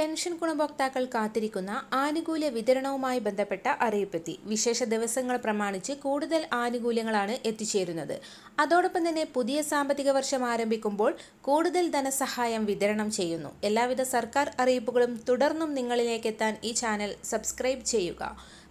Pension ഗുണഭോക്താക്കൾ കാത്തിരിക്കുന്ന ആനുകൂല്യ വിതരണവുമായി ബന്ധപ്പെട്ട അറിയിപ്പെത്തി. വിശേഷ ദിവസങ്ങൾ പ്രമാണിച്ച് കൂടുതൽ ആനുകൂല്യങ്ങളാണ് എത്തിച്ചേരുന്നത്. അതോടൊപ്പം തന്നെ പുതിയ സാമ്പത്തിക വർഷം ആരംഭിക്കുമ്പോൾ കൂടുതൽ ധനസഹായം വിതരണം ചെയ്യുന്നു. എല്ലാവിധ സർക്കാർ അറിയിപ്പുകളും തുടർന്നും നിങ്ങളിലേക്ക് എത്താൻ ഈ ചാനൽ സബ്സ്ക്രൈബ് ചെയ്യുക.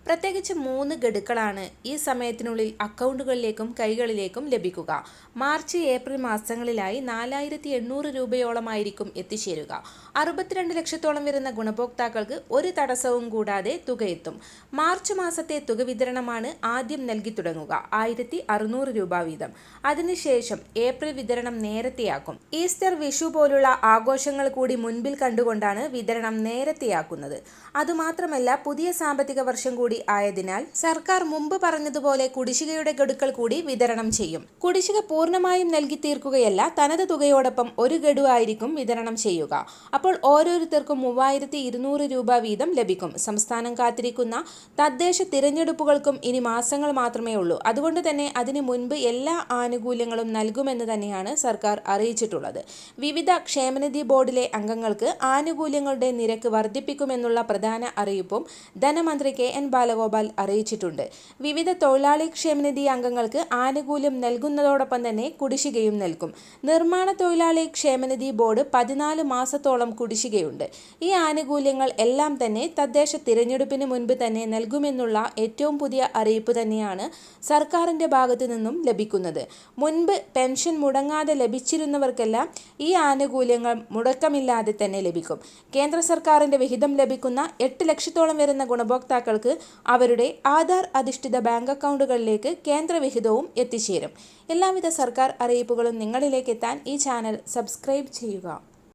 പ്രത്യേകിച്ച് മൂന്ന് ഗഡുക്കളാണ് ഈ സമയത്തിനുള്ളിൽ അക്കൗണ്ടുകളിലേക്കും കൈകളിലേക്കും ലഭിക്കുക. മാർച്ച് ഏപ്രിൽ മാസങ്ങളിലായി നാലായിരത്തി എണ്ണൂറ് രൂപയോളമായിരിക്കും എത്തിച്ചേരുക. അറുപത്തിരണ്ട് ലക്ഷത്തോളം വരുന്ന ഗുണഭോക്താക്കൾക്ക് ഒരു തടസ്സവും കൂടാതെ തുക എത്തും മാർച്ച് മാസത്തെ തുക വിതരണമാണ് ആദ്യം നൽകി തുടങ്ങുക. ആയിരത്തി അറുന്നൂറ് രൂപ വീതം. അതിനുശേഷം ഏപ്രിൽ വിതരണം നേരത്തെയാക്കും. ഈസ്റ്റർ വിഷു പോലുള്ള ആഘോഷങ്ങൾ കൂടി മുൻപിൽ കണ്ടുകൊണ്ടാണ് വിതരണം നേരത്തെയാക്കുന്നത്. അതുമാത്രമല്ല പുതിയ സാമ്പത്തിക വർഷം കൂടി ആയതിനാൽ സർക്കാർ മുമ്പ് പറഞ്ഞതുപോലെ കുടിശ്ശികയുടെ ഗഡുക്കൾ കൂടി വിതരണം ചെയ്യും. കുടിശ്ശിക പൂർണമായും നൽകി തീർക്കുകയല്ല തനത് തുകയോടൊപ്പം ഒരു ഗഡു ആയിരിക്കും വിതരണം ചെയ്യുക. അപ്പോൾ ഓരോരുത്തർക്കും മൂവായിരത്തി ഇരുന്നൂറ് രൂപ വീതം ലഭിക്കും. സംസ്ഥാനം കാത്തിരിക്കുന്ന തദ്ദേശ തിരഞ്ഞെടുപ്പുകൾക്കും ഇനി മാസങ്ങൾ മാത്രമേ ഉള്ളൂ. അതുകൊണ്ട് തന്നെ അതിനു മുൻപ് എല്ലാ ആനുകൂല്യങ്ങളും നൽകുമെന്ന് തന്നെയാണ് സർക്കാർ അറിയിച്ചിട്ടുള്ളത്. വിവിധ ക്ഷേമനിധി ബോർഡിലെ അംഗങ്ങൾക്ക് ആനുകൂല്യങ്ങളുടെ നിരക്ക് വർദ്ധിപ്പിക്കുമെന്നുള്ള പ്രധാന അറിയിപ്പും ധനമന്ത്രി കെ എൻ ബാലഗോപാൽ അറിയിച്ചിട്ടുണ്ട്. വിവിധ തൊഴിലാളി ക്ഷേമനിധി അംഗങ്ങൾക്ക് ആനുകൂല്യം നൽകുന്നതോടൊപ്പം തന്നെ കുടിശ്ശികയും നൽകും. നിർമ്മാണ തൊഴിലാളി ക്ഷേമനിധി ബോർഡ് പതിനാല് മാസത്തോളം കുടിശ്ശികയുണ്ട്. ഈ ആനുകൂല്യങ്ങൾ എല്ലാം തന്നെ തദ്ദേശ തിരഞ്ഞെടുപ്പിന് മുൻപ് തന്നെ നൽകുമെന്നുള്ള ഏറ്റവും പുതിയ അറിയിപ്പ് തന്നെയാണ് സർക്കാരിന്റെ ഭാഗത്തു നിന്നും ലഭിക്കുന്നത്. മുൻപ് പെൻഷൻ മുടങ്ങാതെ ലഭിച്ചിരുന്നവർക്കെല്ലാം ഈ ആനുകൂല്യങ്ങൾ മുടക്കമില്ലാതെ തന്നെ ലഭിക്കും. കേന്ദ്ര സർക്കാരിന്റെ വിഹിതം ലഭിക്കുന്ന എട്ട് ലക്ഷത്തോളം വരുന്ന ഗുണഭോക്താക്കൾക്ക് അവരുടെ ആധാർ അധിഷ്ഠിത ബാങ്ക് അക്കൗണ്ടുകളിലേക്ക് കേന്ദ്രവിഹിതവും എത്തിച്ചേരും. എല്ലാവിധ സർക്കാർ അറിയിപ്പുകളും നിങ്ങളിലേക്ക് എത്താൻ ഈ ചാനൽ സബ്സ്ക്രൈബ് ചെയ്യുക.